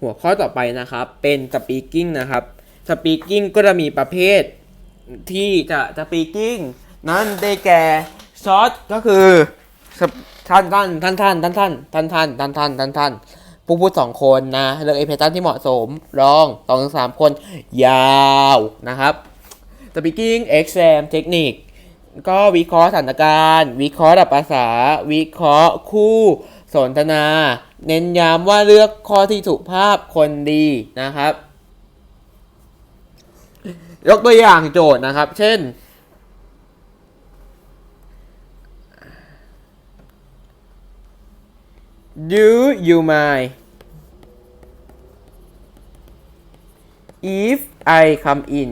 หัวข้อต่อไปนะครับ เป็น speaking นะครับ speaking ก็จะมีประเภทที่จะ speaking นั้นได้แก่ short ก็คือท่านท่านท่านท่านท่านท่านท่านท่านท่านท่านท่านท่านผู้พูดสองคนนะเลือกเอเพตันที่เหมาะสมรองสองถึงสามคน ยาวนะครับ speaking exam technique ก็วิเคราะห์สถานการณ์ วิเคราะห์ดับภาษา วิเคราะห์คู่ สนทนา เน้นย้ำว่าเลือกข้อที่สุภาพคนดีนะครับ ยกตัวอย่างโจทย์นะครับ เช่น Do you mind if I come in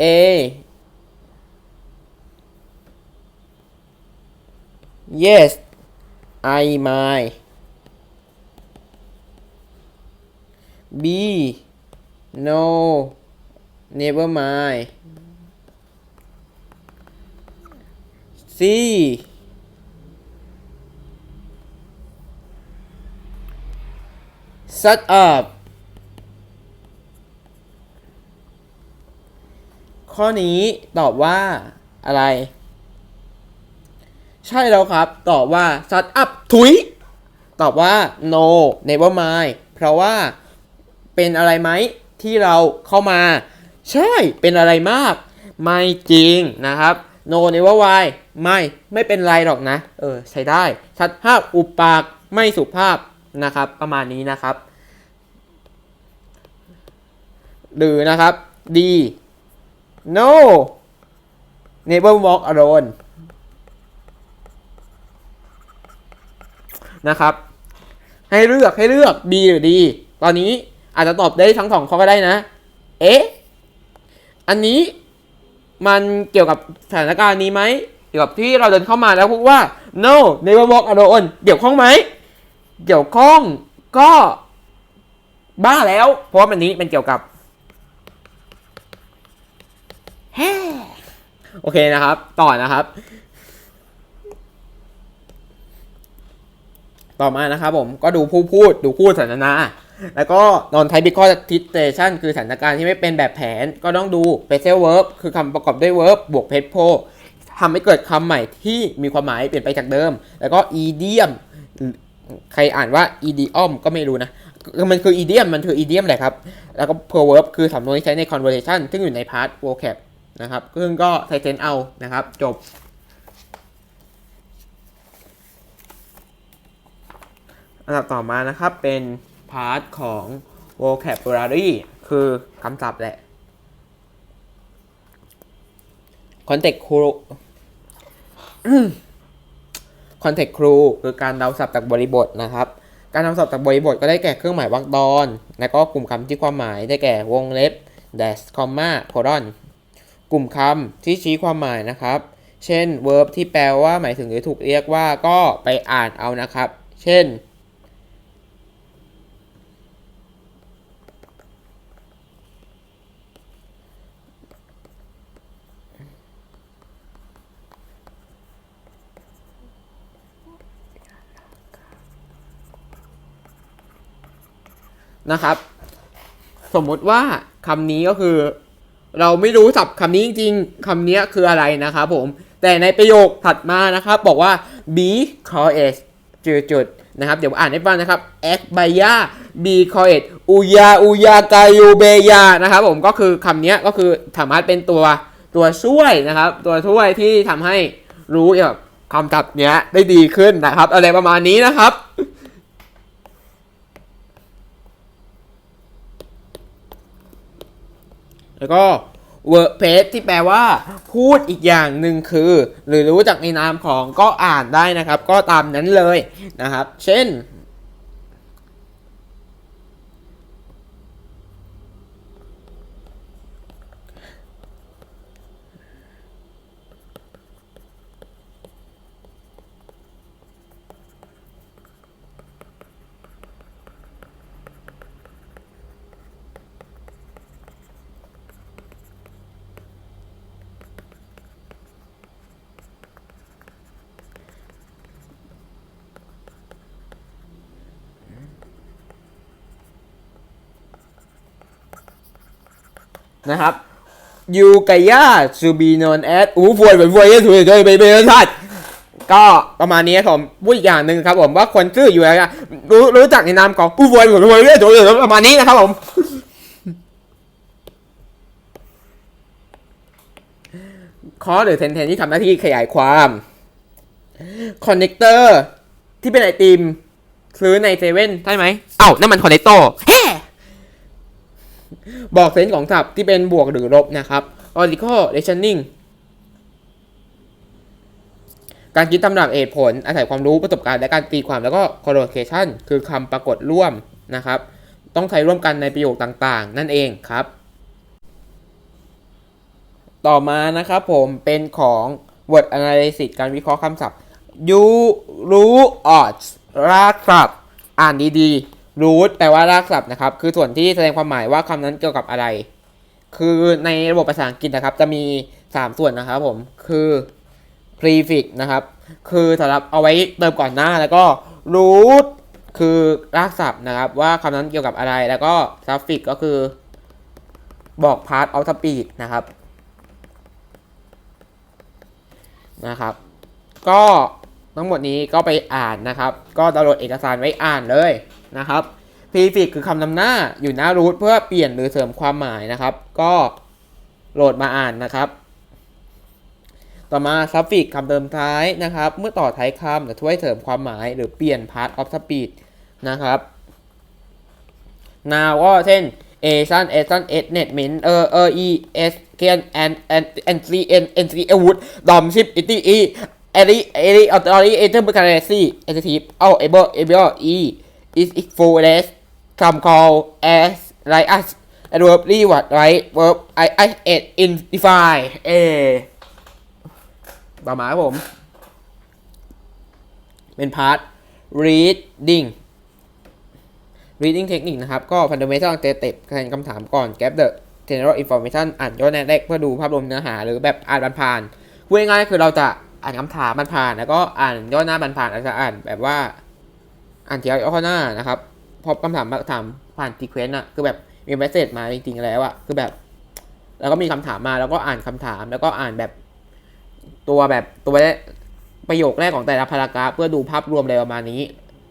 A Yes I mind B No Never mind C Shut up ข้อนี้ตอบว่าอะไร ใช่แล้วครับ ตอบว่า shut up ถุย ตอบว่า no never mind เพราะว่าเป็นอะไรไหมที่เราเข้ามา ใช่เป็นอะไรมาก ไม่จริงนะครับ no never mind ไม่ไม่เป็นไรหรอกนะ เออ ใช้ได้ ชัดภาพอุปปากไม่สุภาพนะครับ ประมาณนี้นะครับ หรือนะครับ D no never walk alone นะครับ ให้เลือกให้เลือก B หรือ D ตอนนี้อาจจะตอบได้ทั้งสองข้อก็ได้นะ เอ๊ะ อันนี้มันเกี่ยวกับสถานการณ์นี้ไหม เกี่ยวกับที่เราเดินเข้ามาแล้วพูดว่า no never walk alone เกี่ยวข้องไหม เกี่ยวข้องก็บ้าแล้ว เพราะว่ามันนี้เป็นเกี่ยวกับแฮ่โอเคนะครับ ต่อนะครับ ต่อมานะครับผมก็ดูผู้พูดดูคู่สนทนา แล้วก็นอนไทบิคอทิสเตชันคือสถานการณ์ที่ไม่เป็นแบบแผน ก็ต้องดูเ p เซลเวิร์บคือคำประกอบด้วยเวิร์บบวกเพจโพทำให้เกิดคำใหม่ที่มีความหมายเปลี่ยนไปจากเดิม แล้วก็อีเดียมใครอ่านว่าอีดีอมก็ไม่รู้นะมันคืออีเดียมมันคืออีเดียมแหละครับ แล้วก็ proverb คือสำนวนที่ใช้ใน conversation ซึ่งอยู่ใน part vocab นะครับ ซึ่งก็ใส่เซนเอานะครับ จบันดับต่อมานะครับเป็นพาร์ทของ vocabulary คือคำศัพท์แหละ context clue context clue คือการเดาศัพท์จากบริบทนะครับ การเดาศัพท์จากบริบทก็ได้แก่เครื่องหมายวรรคตอน และก็กลุ่มคำที่ความหมายได้แก่วงเล็บ dash comma colon กลุ่มคำที่ชี้ความหมายนะครับ เช่น verb ที่แปลว่าหมายถึงหรือถูกเรียกว่าก็ไปอ่านเอานะครับ เช่น นะครับ สมมติว่าคำนี้ก็คือ เราไม่รู้ศัพท์คำนี้จริงๆคำนี้คืออะไรนะครับผม แต่ในประโยคถัดมานะครับ บอกว่า be quiet จุดจุดนะครับ เดี๋ยวอ่านให้ฟังนะครับ act by ya be quiet อุยาอุยากายูเบยานะครับผมก็คือคำนี้ก็คือสามารถเป็นตัวตัวช่วยนะครับ ตัวช่วยที่ทำให้รู้เกี่ยวกับคำศัพท์เนี้ยได้ดีขึ้นนะครับ อะไรประมาณนี้นะครับ แล้วก็ WordPress ที่แปลว่า พูดอีกอย่างหนึ่งคือ หรือรู้จักในนามของก็อ่านได้นะครับ ก็ตามนั้นเลยนะครับ เช่น นะครับยูกายาซูบีนอนแอดอู้ฟวยเหมือนฟวยเยอะสุดเลยไปไปชัดก็ประมาณนี้ครับผมพูดอีกอย่างหนึ่งครับผมว่าคนชื่ออยู่อะไรรู้รู้จักในนามของอู้ฟวยเหมือนฟวยเยอะสุดเลยประมาณนี้นะครับผมคอหรือเทนเทนที่ทำหน้าที่ขยายความคอนเนคเตอร์ที่เป็นไอติมซื้อในเซเว่นใช่ไหมเอ้านั่นมันคอนเนคโตเฮ้ บอกเซนส์ของศัพท์ที่เป็นบวกหรือลบนะครับ logical reasoning การคิดตำหนักเหตุผลอาศัยความรู้ประสบการณ์และการตีความแล้วก็ collocation คือคำปรากฏร่วมนะครับ ต้องใช้ร่วมกันในประโยคต่างๆ นั่นเองครับ ต่อมานะครับผมเป็นของ word analysis การวิเคราะห์คำศัพท์ you รู้ออดรากศัพท์ อ่านดีๆ รู้แปลว่ารากศัพท์นะครับ คือส่วนที่แสดงความหมายว่าคำนั้นเกี่ยวกับอะไร คือในระบบภาษาอังกฤษนะครับ จะมี 3 ส่วนนะครับผม คือ prefix นะครับ คือสำหรับเอาไว้เติมก่อนหน้าแล้วก็รู้คือรากศัพท์นะครับ ว่าคำนั้นเกี่ยวกับอะไร แล้วก็ suffix ก็คือบอก part of speech นะครับ นะครับ ก็ ทั้งหมดนี้ก็ไปอ่านนะครับ ก็ดาวน์โหลดเอกสารไว้อ่านเลยนะครับ prefix คือคำนำหน้าอยู่หน้ารูทเพื่อเปลี่ยนหรือเสริมความหมายนะครับ ก็โหลดมาอ่านนะครับ ต่อมา suffix คำเติมท้ายนะครับ เมื่อต่อท้ายคำจะช่วยเสริมความหมายหรือเปลี่ยน part of speech นะครับ now ก็เช่น a สั้น a สั้น s net min เออเออ e s เกียน and and and c n n c อาวุธดอมชิปอิตี e เอริเอริออตอรีเอเทอร์เบอร์คาร์เรซี่เอเททีฟเอาเอเบอร์เอเบอร์ e is it full less come call as like us adverb reward right verb i i it in define เอต่อมาครับผม เป็นพาร์ท reading reading technique นะครับ ก็ fundamental step แทนคำถามก่อน get the general information อ่านย่อแนแรกเพื่อดูภาพรวมเนื้อหาหรือแบบอ่านผ่านๆพูดง่ายๆคือเราจะ อ่านคำถามมันผ่านแล้วก็อ่านย่อหน้ามันผ่านอาจจะอ่านแบบว่า อ่านเทียวย่อหน้านะครับพอคำถามมาถามผ่าน sequence อะคือแบบมีเมสเซจมาจริงๆแล้วอะคือแบบ แล้วก็มีคำถามมาแล้วก็อ่านคำถาม แล้วก็อ่านแบบตัวแบบตัวแรกประโยคแรกของแต่ละพารากราฟเพื่อดูภาพรวมอะไรประมาณนี้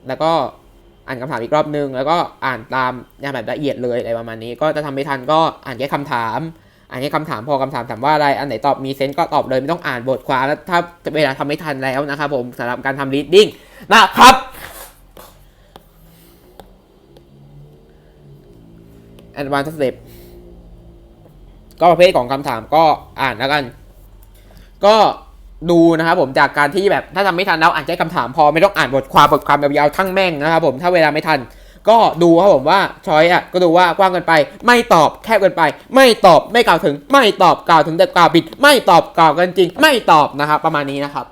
แล้วก็อ่านคำถามอีกรอบนึง แล้วก็อ่านตามอย่างแบบละเอียดเลยอะไรประมาณนี้ ก็จะทำไม่ทันก็อ่านแค่คำถาม อ่านแค่คำถามพอคำถามถามว่าอะไร อันไหนตอบมีเซนส์ก็ตอบเลยไม่ต้องอ่านบทความแล้วถ้าเวลาทำไม่ทันแล้วนะครับผมสำหรับการทำ reading นะครับ advanced step ก็ประเภทของคำถามก็อ่านแล้วกัน ก็ดูนะครับผมจากการที่แบบถ้าทำไม่ทันแล้วอ่านแค่คำถามพอไม่ต้องอ่านบทความบทความยาวๆทั้งแม่งนะครับผมถ้าเวลาไม่ทัน ก็ดูครับผมว่าช้อยอะก็ดูว่ากว้างเกินไป ไม่ตอบแคบเกินไป ไม่ตอบไม่กล่าวถึง ไม่ตอบกล่าวถึงแต่กล่าวผิด ไม่ตอบกล่าวกันจริง ไม่ตอบนะครับ ประมาณนี้นะครับ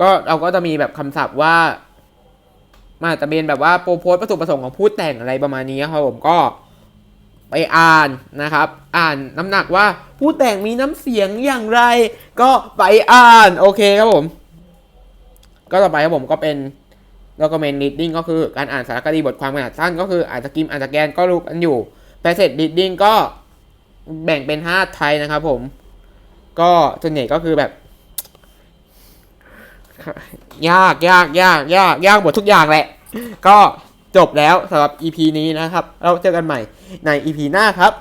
ก็เราก็จะมีแบบคำศัพท์ว่ามาจะเป็นแบบว่าโปรโพสวัตถุประสงค์ของผู้แต่งอะไรประมาณนี้ครับผมก็ไปอ่านนะครับ อ่านน้ำหนักว่าผู้แต่งมีน้ำเสียงอย่างไร ก็ไปอ่านโอเคครับผม ก็ต่อไปครับผมก็เป็น document reading ก็คือการอ่านสารคดีบทความขนาดสั้น ก็คืออ่านสกิมอ่านสแกนก็รู้กันอยู่ passage reading ก็แบ่งเป็น 5 ไทยนะครับผม ก็ส่วนใหญ่ก็คือแบบ ยากยากยากยากยากหมดทุกอย่างแหละ ก็จบแล้วสำหรับ EP นี้นะครับ เราเจอกันใหม่ใน EP หน้าครับ